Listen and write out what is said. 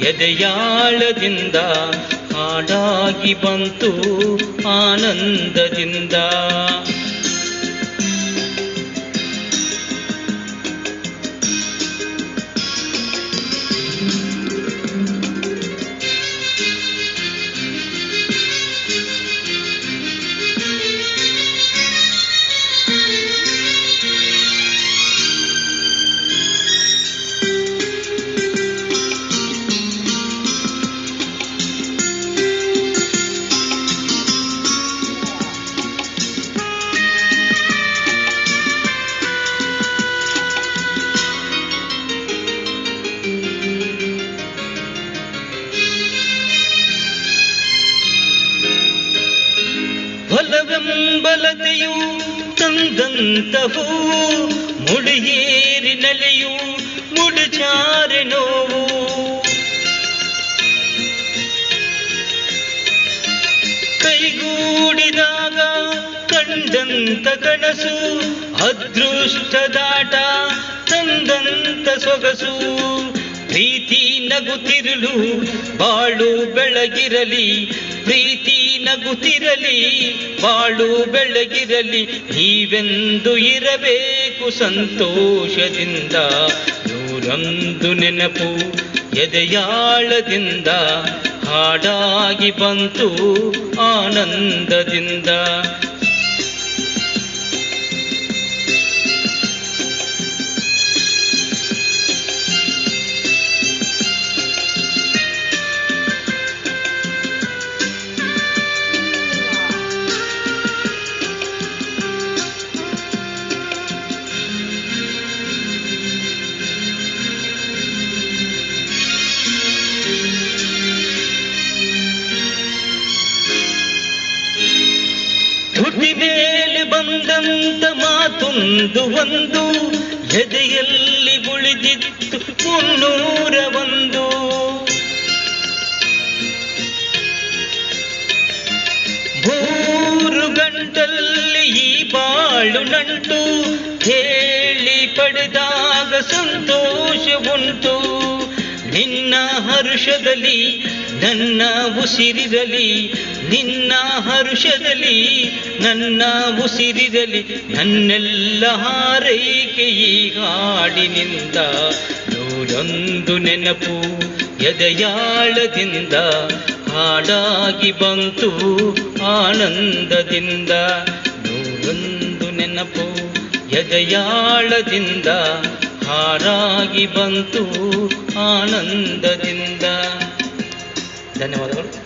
ಎದೆಯಾಳದಿಂದ ಹಾಡಾಗಿ ಬಂತು ಆನಂದದಿಂದ. ಹೊಲವೆಂಬಲತೆಯು ತಂದಂತಹೂ ಮುಡಿಯೇರಿ ನಲೆಯು ಮುಡುಚಾರೆ ನೋವು. ಕೈಗೂಡಿದಾಗ ಕಂಡಂತ ಕನಸು ಅದೃಷ್ಟದಾಟ ತಂದಂತ ಸೊಗಸು. ಪ್ರೀತಿ ನಗುತ್ತಿರಲು ಬಾಳು ಬೆಳಗಿರಲಿ, ಪ್ರೀತಿ ನಗುತ್ತಿರಲಿ ಬಾಳು ಬೆಳಗಿರಲಿ ನೀವೆಂದು ಇರಬೇಕು ಸಂತೋಷದಿಂದ. ನೂರೊಂದು ನೆನಪು ಎದೆಯಾಳದಿಂದ ಹಾಡಾಗಿ ಬಂತು ಆನಂದದಿಂದ. ಬಂದಂತ ಮಾತೊಂದು ಒಂದು ಎದೆಯಲ್ಲಿ ಉಳಿದಿತ್ತು ಮುನ್ನೂರ ಒಂದು. ಮೂರು ಗಂಟಲ್ಲಿ ಈ ಬಾಳು ನಂಟು, ಹೇಳಿ ಪಡೆದಾಗ ಸಂತೋಷ ಉಂಟು ನಿನ್ನ ಹರುಷದಲ್ಲಿ, ನನ್ನ ಉಸಿರಿರಲಿ, ನಿನ್ನ ಹರುಷದಲ್ಲಿ, ನನ್ನ ಉಸಿರಿರಲಿ, ನನ್ನೆಲ್ಲ ಹಾರೈಕೆ ಈ ಹಾಡಿನಿಂದ, ನೂರೊಂದು ನೆನಪು ಎದೆಯಾಳದಿಂದ, ಹಾಡಾಗಿ ಬಂತು ಆನಂದದಿಂದ, ನೂರೊಂದು ನೆನಪು ಎದೆಯಾಳದಿಂದ ಹಾರಾಗಿ ಬಂತು ಆನಂದದಿಂದ. ಧನ್ಯವಾದಗಳು.